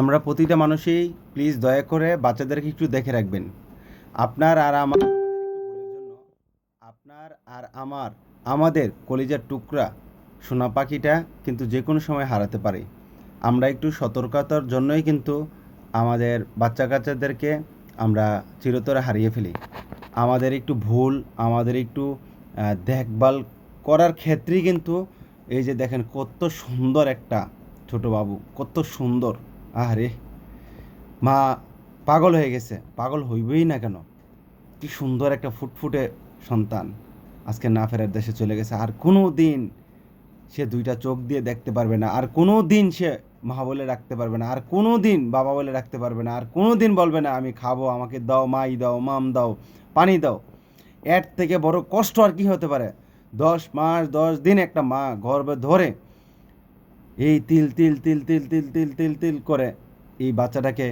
আমরা প্রতিটা মানুষই প্লিজ দয়া করে বাচ্চাদেরকে একটু দেখে রাখবেন। আপনার আর আমার আপনার আর আমার, আমাদের কলিজার টুকরা সোনা পাখিটা কিন্তু যে কোনো সময় হারাতে পারে। আমরা একটু সতর্কতার জন্যই কিন্তু আমাদের বাচ্চা কাচ্চাদেরকে আমরা চিরতরে হারিয়ে ফেলি। আমাদের একটু ভুল, আমাদের একটু দেখভাল করার ক্ষেত্রেই কিন্তু এই যে দেখেন কত সুন্দর একটা ছোট বাবু, কত সুন্দর। আরে মা পাগল হয়ে গেছে, পাগল হইবেই না কেন? কি সুন্দর একটা ফুটফুটে সন্তান আজকে না ফেরার দেশে চলে গেছে। আর কোনো দিন সে দুইটা চোখ দিয়ে দেখতে পারবে না, আর কোনো দিন সে মা বলে রাখতে পারবে না, আর কোনো দিন বাবা বলে রাখতে পারবে না, আর কোনো দিন বলবে না, আমি খাব, আমাকে দাও, মাই দাও, মাম দাও, পানি দাও। এর থেকে বড় কষ্ট আর কি হতে পারে? দশ মাস, দশ দিন একটা মা গর্ভে ধরে এই তিল তিল তিল তিল তিল তিল তিল তিল করে এই বাচ্চাটাকে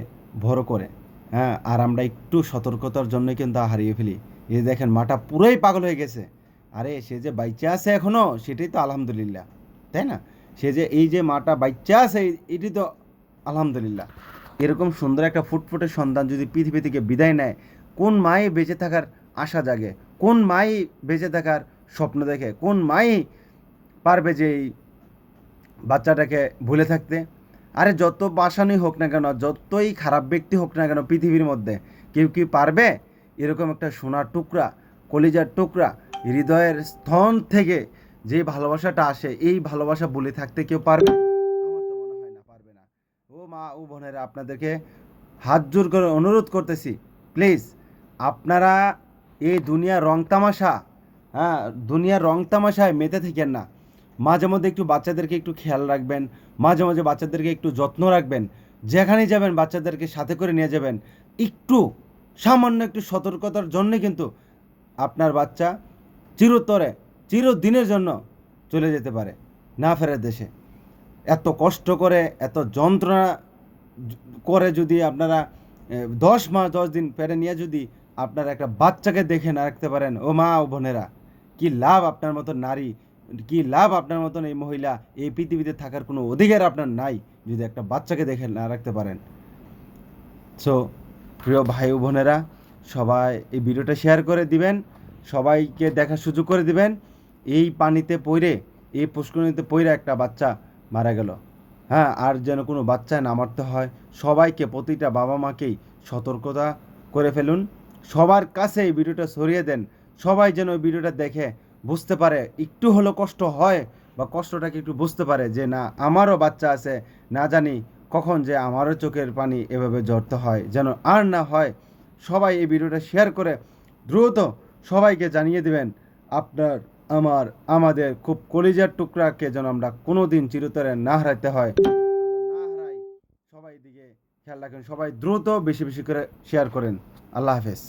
বড় করে। হ্যাঁ আর আমরা একটু সতর্কতার জন্যই কিন্তু হারিয়ে ফেলি। এই দেখেন, মাটা পুরোই পাগল হয়ে গেছে। আরে, সে যে বাইচা আছে এখনও সেটাই তো আলহামদুলিল্লাহ, তাই না? সে যে এই যে মাটা বাচ্চা আছে, এটি তো আলহামদুলিল্লাহ। এরকম সুন্দর একটা ফুটফুটে সন্তান যদি পৃথিবী থেকে বিদায় নেয়, কোন মাই বেঁচে থাকার আশা জাগে? কোন মাই বেঁচে থাকার স্বপ্ন দেখে? কোন মাই পারবে যে এই বাচ্চাটাকে ভুলে থাকতে। আরে যত বাসানই হোক না কেন, যতই খারাপ ব্যক্তি হোক না কেন পৃথিবীর মধ্যে, কেউ কি পারবে? এরকম একটা সোনার টুকরা, কলিজার টুকরা, হৃদয়ের স্থন থেকে যে ভালোবাসাটা আসে, এই ভালোবাসা বলে থাকতে কেউ পারবে? আমার তো মনে হয় না, পারবে না। ও মা, ও বোনেরা, আপনাদেরকে হাত জোর করে অনুরোধ করতেছি প্লিজ আপনারা এই দুনিয়ার রং তামাশা হ্যাঁ দুনিয়ার রং তামাশায় মেতে থাকেন না। মাঝে মধ্যে একটু বাচ্চাদেরকে একটু খেয়াল রাখবেন, মাঝে মাঝে বাচ্চাদেরকে একটু যত্ন রাখবেন, যেখানেই যাবেন বাচ্চাদেরকে সাথে করে নিয়ে যাবেন, একটু, সামান্য একটু সতর্কতার জন্যে কিন্তু আপনার বাচ্চা চিরতরে, চিরদিনের জন্য চলে যেতে পারে না ফেরার দেশে। এত কষ্ট করে, এত যন্ত্রণা করে যদি আপনারা দশ মাস, দশ দিন পেরে নিয়ে যদি আপনারা একটা বাচ্চাকে দেখে না রাখতে পারেন, ও মা, ও বোনেরা, কি লাভ আপনার মতো নারী কি লাভ আপনার মতন এই মহিলা? এই পৃথিবীতে থাকার কোনো অধিকার আপনার নাই, যদি একটা বাচ্চাকে দেখে না রাখতে পারেন। সো প্রিয় ভাই বোনেরা, সবাই এই ভিডিওটা শেয়ার করে দিবেন, সবাইকে দেখার সুযোগ করে দিবেন। এই পানিতে পইরে এই পুষ্করিণীতে পইরে একটা বাচ্চা মারা গেল। হ্যাঁ আর যেন কোনো বাচ্চা না মারতে হয়, সবাইকে, প্রতিটা বাবা মাকেই সতর্কতা করে ফেলুন। সবার কাছে এই ভিডিওটা সরিয়ে দেন। সবাই যেন ওই ভিডিওটা দেখে বুঝতে পারে, একটু হলেও কষ্ট হয় বা কষ্টটাকে একটু বুঝতে পারে যে, না, আমারও বাচ্চা আছে, না জানি কখন যে আমারও চোখের পানি এভাবে ঝরতে হয়, যেন আর না হয়। সবাই এই ভিডিওটা শেয়ার করে দ্রুত সবাইকে জানিয়ে দিবেন, আপনার, আমার, আমাদের খুব কলিজার টুকরাকে যেন আমরা কোনো দিন চিরতরে না হারাইতে হয়। না হারাই, সবাই দিকে খেয়াল রাখেন, সবাই দ্রুত বেশি বেশি করে শেয়ার করেন। আল্লাহ হাফেজ।